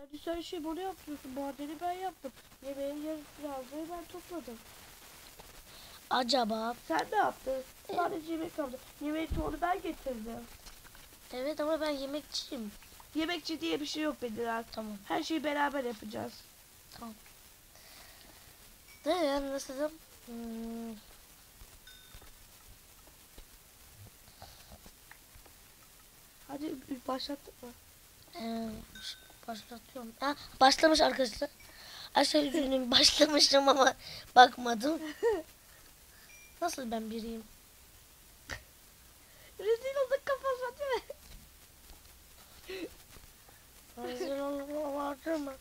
Yani sen şey bunu yapıyorsun. Madeni ben yaptım. Yemeğin yarısını almayı ben topladım. Acaba Sen ne yaptın? Sadece yemek kaldı. Yemeğin çoğunu ben getirdim. evet ama ben yemekçiyim. Yemekçi diye bir şey yok Bedirhan. Tamam. Her şeyi beraber yapacağız. De yani nasıl hmm, Hadi başlattık mı? Ee, başlatıyorum. Ha, başlamış arkadaşlar. Aşağı üzülüm başlamışım ama bakmadım. Nasıl ben biriyim? Rezil olduk kafasına değil mi? Hazır olma vardır mı?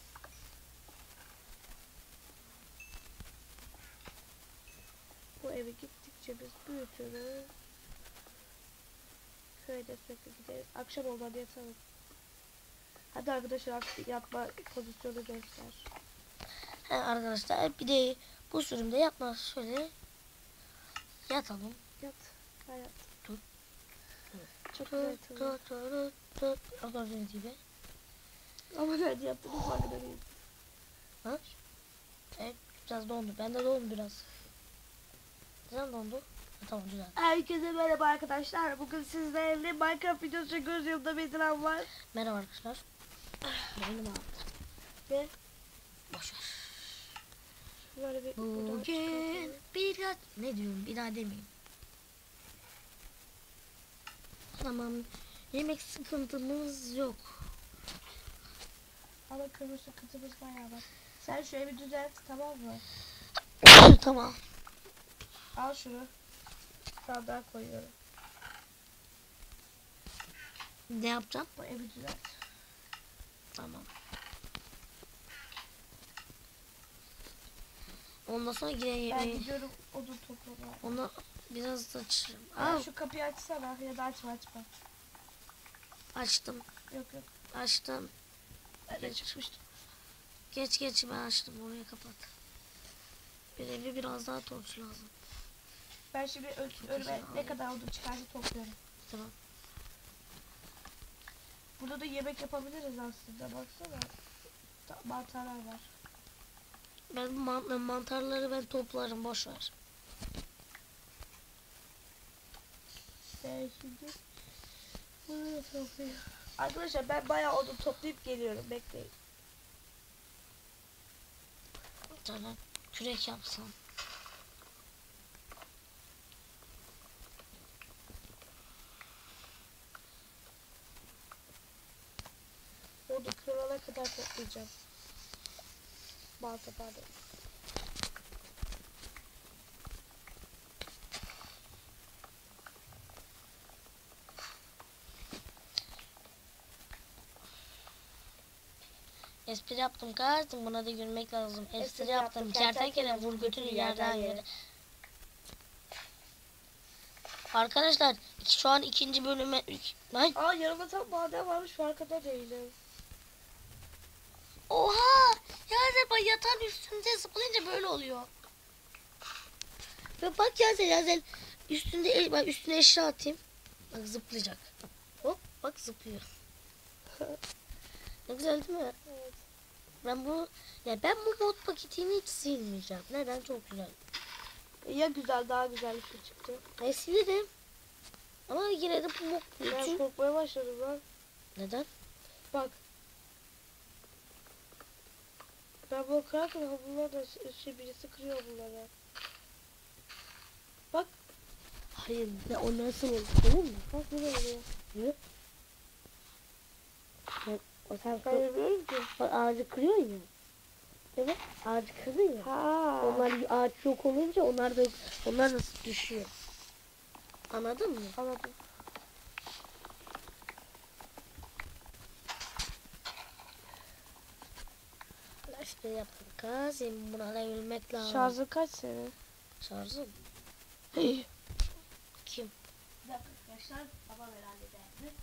Bu eve gittikçe biz büyütürüz. Köyde sürekli gideriz. Akşam olmadı yatalım. Hadi arkadaşlar yatma pozisyonu göster. He arkadaşlar bir de bu sürümde yatma şöyle yatalım. Yat. Hayat. Dur. Çok Tut güzel yatalım. tut tut tut. Gördüğünüz gibi. Ama nerede yaptığımız farkında değilim. Ha? Evet biraz dondu. Ben de dondu biraz. Neden dondu? Tamam güzel. Herkese merhaba arkadaşlar. Bugün sizlerle Minecraft videosu çekiyoruz. Yanımda Bediran var. Merhaba arkadaşlar. Benim abi. Ve Boşver. böyle bir Bugün bir daha ne diyorum bir daha demeyeyim. Tamam. Yemek sıkıntımız yok. Ama kırmızı kıtımız bayağı var. Sen şu evi düzelt tamam mı? tamam. Al şunu. Sandığa koyuyorum. Ne yapacağım? Bu evi düzelt. Tamam. Ondan sonra yine Ben gidiyorum odun toplamaya. Onu biraz da açırım. Aa, şu kapıyı açsana ya da açma açma. açtım. Yok yok. Açtım. Ben de çıkmıştım. Geç geç ben açtım. Orayı kapat. Bir evi biraz daha torç lazım. Ben şimdi ö- Çok önüme güzel. ne kadar odun çıkarsa topluyorum. Tamam. Burada da yemek yapabiliriz aslında baksana. Ta- Mantarlar var. Ben man- mantarları ben toplarım boş ver. Ben şimdi bunu da toplayayım. Arkadaşlar ben bayağı odun toplayıp geliyorum. Bekleyin. Tane kürek yapsam. Odun kadar toplayacağım. Balta pardon. Espri yaptım kardeşim buna da gülmek lazım. Espri, Espri yaptım. yaptım. Kertenkele vur götünü yerden yere. Arkadaşlar şu an ikinci bölüme... Ay, Aa yanımda tam maden varmış farkında değilim. Oha! Ya bak yatağın üstünde zıplayınca böyle oluyor. Ve bak ya Yazel üstünde el, bak üstüne eşya atayım. Bak zıplayacak. Hop bak zıplıyor. ne güzel değil mi? Evet. Ben bu ya ben bu mod paketini hiç silmeyeceğim. Neden? Çok güzel. Ya güzel daha güzel bir şey çıktı. E silirim. Ama yine de bu mod Ben korkmaya başladım lan. Neden? Bak. Ben bunu kırarken bunlar da şey birisi kırıyor bunları. Bak. Hayır. Ya o nasıl olur? Olur mu? Bak ne oluyor? Ne? O sen Ben bilmiyorum ki. Bak ağacı kırıyor ya. Evet. Ağacı kırıyor ya. Ha. Onlar ağaç yok olunca onlar da onlar da düşüyor. Anladın mı? Anladım. İşte yaptım. Kazım buna da ülmek lazım. Şarjın kaç senin? Şarjım. Hey. Kim? Bir dakika arkadaşlar. Babam herhalde derdi.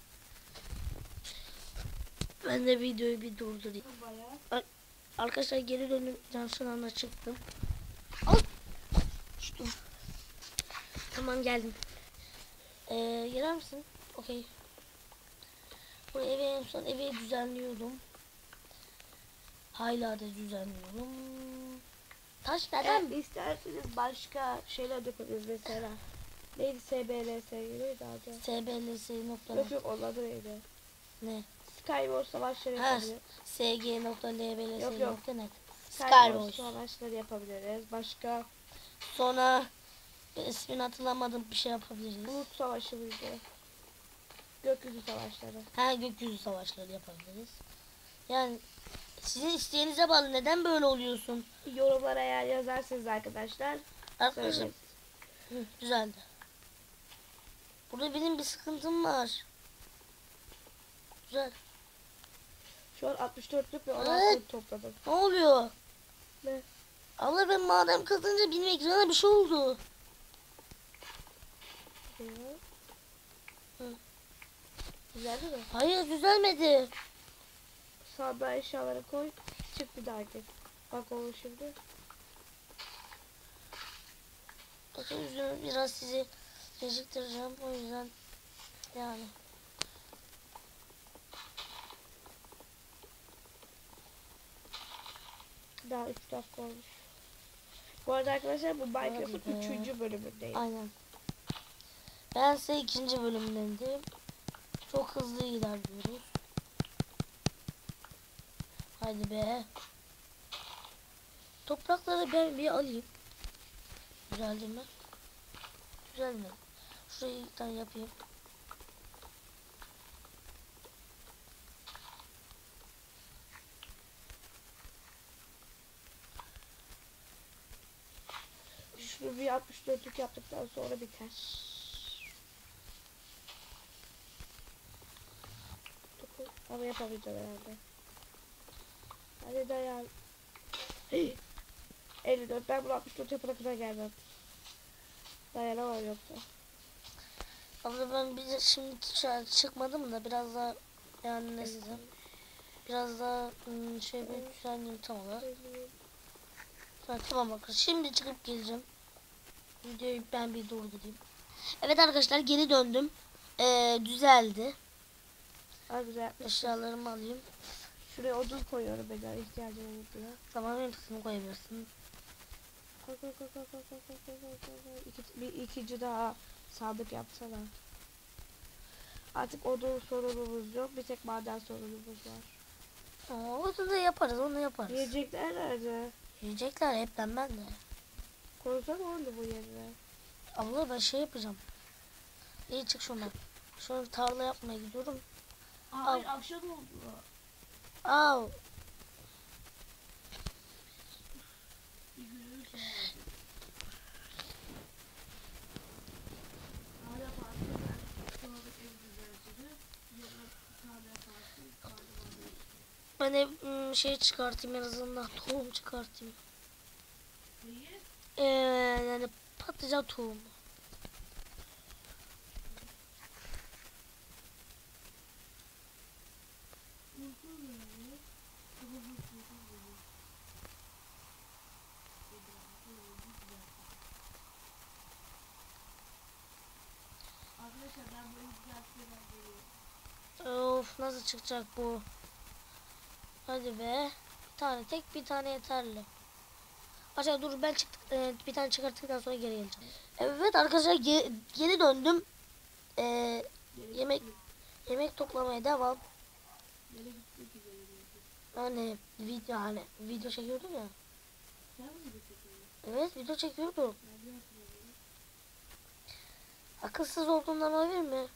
Ben de videoyu bir durdurayım. Bayağı. Arkadaşlar geri dönün. Cansın anda çıktım. Al. Tamam geldim. Ee, gelir misin? Okey. Bu evi en son evi düzenliyordum. Hala da düzenliyorum. Taş neden? Eğer isterseniz başka şeyler de yapabiliriz mesela. Neydi SBLS neydi adı? SBLS nokta Yok yok onun adı neydi? ne? Skywars savaşları yapabiliriz. SG.LBLS Yok, yok. nokta net. Skywars. savaşları yapabiliriz. Başka Sonra ismini hatırlamadım bir şey yapabiliriz. bulut savaşı mıydı? Gökyüzü savaşları. Ha gökyüzü savaşları yapabiliriz. Yani sizin isteğinize bağlı. Neden böyle oluyorsun? Yorumlara eğer yazarsanız arkadaşlar söyleriz. Hı, güzeldi. Burada benim bir sıkıntım var. Güzel. Şu an 64'lük ve 16'lık Evet. topladım. Ne oluyor? Ne? Abla ben madem kazanınca benim ekrana bir şey oldu. Hı. Güzel değil mi? Hayır düzelmedi. Sağda eşyaları koy. Çık bir daha gir. Bak olur şimdi. Bakın yüzümü biraz sizi geciktireceğim. O yüzden yani. Daha 3 dakika olmuş. Bu arada arkadaşlar bu Minecraft'ın Hadi be. 3. bölümündeyim. Aynen. Ben size ikinci bölümdeyim. Çok hızlı ilerliyoruz. Hadi be. Toprakları ben bir alayım. Güzeldi mi? Güzel mi? Şurayı bir tane yapayım. Şunu bir 64'lük yaptıktan sonra biter. Ama yapamayacağım herhalde. Hadi dayan. Hey. 54. Ben bunu 64 yapana kadar gelmem. Dayanamam yoksa. Abla ben bir de şimdi çıkmadım da biraz daha yani ne desem. Biraz daha şey bir düzenleyeyim tam olarak. Ha, tamam bakın şimdi çıkıp geleceğim. Videoyu ben bir durdurayım. Evet arkadaşlar geri döndüm. Ee, düzeldi. Abi. Eşyalarımı alayım. Şuraya odun koyuyorum ben ihtiyacım olduğunda. Tamam hepsini koyabilirsin. Koy koy koy koy koy koy koy koy koy koy koy. İki, bir ikinci daha sandık yapsana. Artık odun sorunumuz yok. Bir tek maden sorunumuz var. Aa, onu da yaparız onu yaparız. Yiyecekler nerede? Yiyecekler hepten ben de. Koysana onu bu yerine. Abla ben şey yapacağım. İyi çık şundan. Şunu tarla yapmaya gidiyorum. Hayır akşam oldu. Au. Ben de ım, şey çıkartayım en azından tohum çıkartayım. Ee, yani patlıcan tohumu. İzleyicilerden Of nasıl çıkacak bu? Hadi be. Bir tane tek bir tane yeterli. Aşağı dur ben çıktık e, bir tane çıkarttıktan sonra geri geleceğim. Evet arkadaşlar ge- geri döndüm. E, yemek yemek toplamaya devam. Hani video hani video çekiyordum ya. Evet video çekiyordum. Akılsız olduğundan olabilir mi?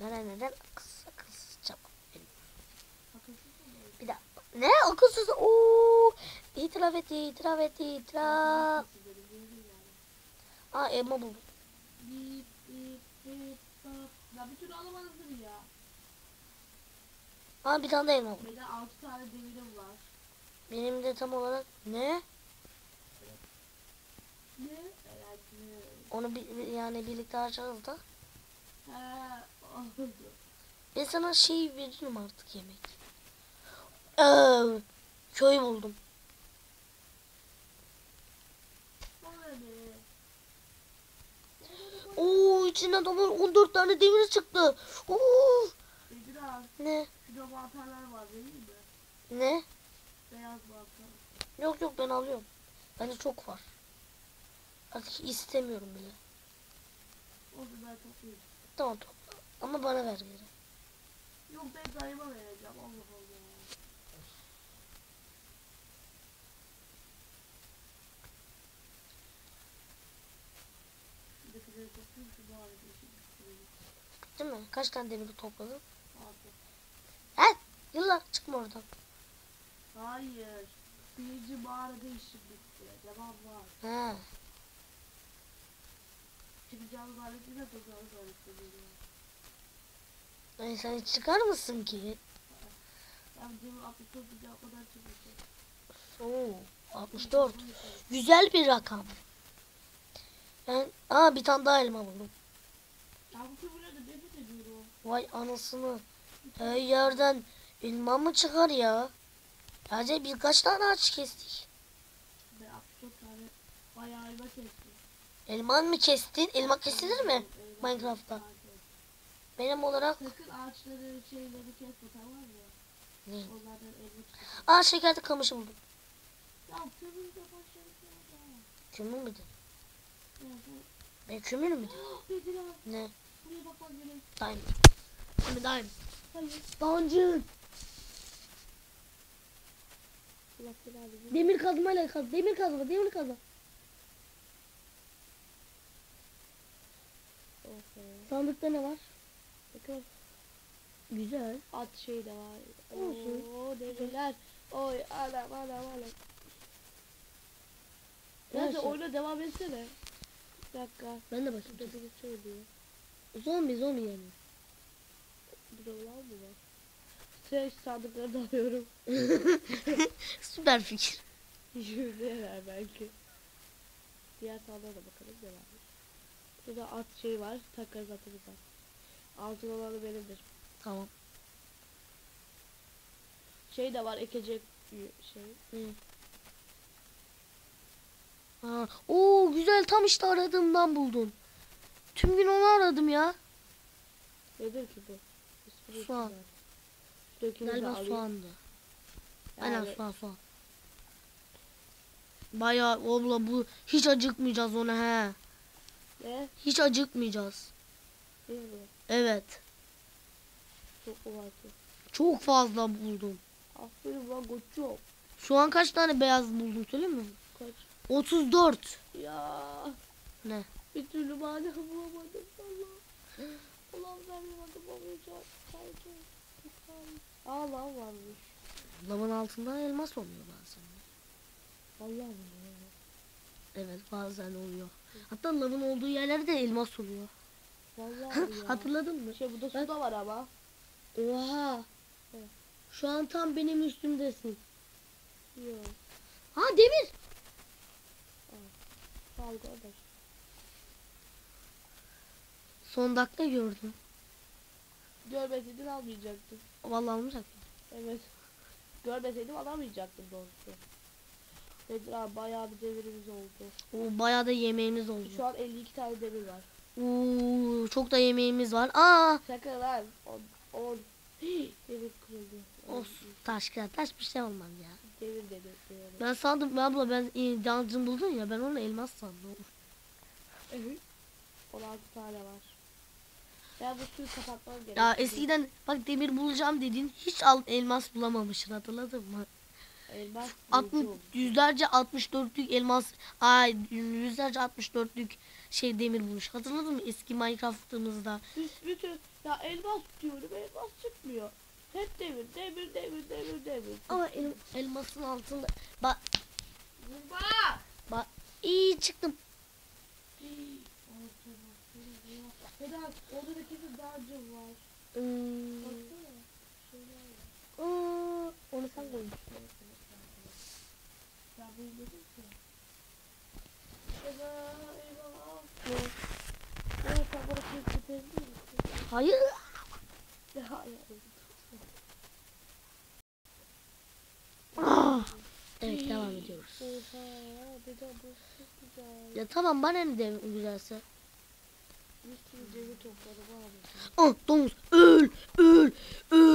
Neden neden akılsız akılsız çabuk. Bir daha. Ne akılsız? Oo! İtiraf etti, itiraf etti, itiraf. Aa elma buldum. Bip bip bip bap. Ya bir türlü alamadınız ya. Aa bir tane de elma. Benim 6 tane demirim var. Benim de tam olarak ne? Ne? Onu bir, yani birlikte harcarız da. Ha, oldu. Ben sana şey veririm artık yemek. Ee, köy buldum. Oo içinden tam olarak 14 tane demir çıktı. Oo, Al. Sakar. Ne? Şurada mantarlar var değil mi? Ne? Beyaz mantar. Yok yok ben alıyorum. Bende çok var. Artık istemiyorum bile. Onu ben toplayayım. Tamam topla. Ama bana ver geri. Yok ben dayıma vereceğim. Allah Allah. Şey. Değil mi? Kaç tane demiri topladın? Yıllar çıkma oradan. Hayır. Birinci mağarada işim bitti. Devam var. He. Çıkacağım zannettiğinde tozağını zannettim. Ay sen çıkar mısın ki? Cebim 64 bıcağı kadar çıkmışım. Oo, 64. Güzel bir rakam. Ben aa bir tane daha elma buldum. De. Vay anasını. Her yerden elma mı çıkar ya? Sadece birkaç tane ağaç kestik. Ben 64 tane bayağı elma kestim. Elman mı kestin? Elma kesilir mi? Elma Minecraft'ta. Benim olarak Sakın ağaçları şeyleri kesme tamam mı? ne? Onlardan elma çıkıyor. Aa şekerli kamışı buldum. Ya kömür de başladık ya. Kömür mü dedin? Ya Ben kömür mü dedim? sen Bedir abi Ne? buraya bakmak gerek. Diamond. Diamond. Hayır. Boncuk. Allah belanı. Demir kazmayla kaz. Demir kazma, demir kazma. Sandıkta ne var? Bakın Güzel. at şey de var. Olsun. Oo demirler. Oy anam anam anam. Neyse. Oyuna devam etsene. Bir dakika. Ben de bakayım. Zombi zombi yani. Burada olan mı var? Şey sandıkları da alıyorum. Süper fikir. Ver belki. Diğer sandığa da bakalım ne varmış. Burada at şey var. Takarız atımızdan. Altın olanı benimdir. Tamam. Şey de var ekecek şey. Ha. Oo güzel tam işte aradığımdan buldum. Tüm gün onu aradım ya. Nedir ki bu? İsmini De Galiba alayım. soğandı. Yani Aynen soğan soğan. Bayağı abla bu hiç acıkmayacağız ona he. Ne? Hiç acıkmayacağız. Bilmiyorum. Evet. Çok ki? Çok fazla buldum. Aferin lan koçum. Şu an kaç tane beyaz buldum söyleyeyim mi? Kaç? 34. Ya. Ne? Bir türlü madem bulamadım valla. Ulan ben bulamadım olmayacak. Kaydı. Aa lan varmış. Lavın altında elmas oluyor bazen. Vallahi mi? Evet bazen oluyor. Hatta lavın olduğu yerlerde elmas oluyor. Vallahi ya. Hatırladın mı? Şey burada su da var ama. Oha. Evet. Şu an tam benim üstümdesin. Yok. Ha demir. Ol kardeş. Son dakika gördüm. Görmeseydin almayacaktım. Vallahi almayacak. Evet. Görmeseydim alamayacaktım doğrusu. Bedir abi bayağı bir devirimiz oldu. O bayağı da yemeğimiz oldu. Şu an 52 tane demir var. Oo, çok da yemeğimiz var. Aa, Sakın lan. 10. 10. Demir kırıldı. olsun. Taş kağıt taş bir şey olmaz ya. Demir demir diyorum. Ben sandım abla ben e, dungeon buldun ya ben onu elmas sandım. 16 tane var. Ben bu suyu kapatmam gerekiyor. Ya eskiden bak demir bulacağım dedin hiç al elmas bulamamışsın hatırladın mı? Elmas 60 buldum. yüzlerce 64'lük elmas ay yüzlerce 64'lük şey demir bulmuş. Hatırladın mı eski Minecraft'ımızda? Bütün ya elmas diyorum elmas çıkmıyor. Hep demir demir demir demir demir. Ama el, elmasın altında bak Vurma! iyi çıktım. Vedat orada da kesin dağcım var. Hmm, Baksana. Şeyler var. aa, onu sen koymuşsun. Ya bu dedim ki. Eyvah eyvah. Evet sen bana kıyıp tutabilir misin? Hayır. Ya hayır. Ah. Evet devam ediyoruz. Oha Vedat bu çok güzel. Ya tamam bana ne de güzelse. Aa ah, domuz öl öl öl.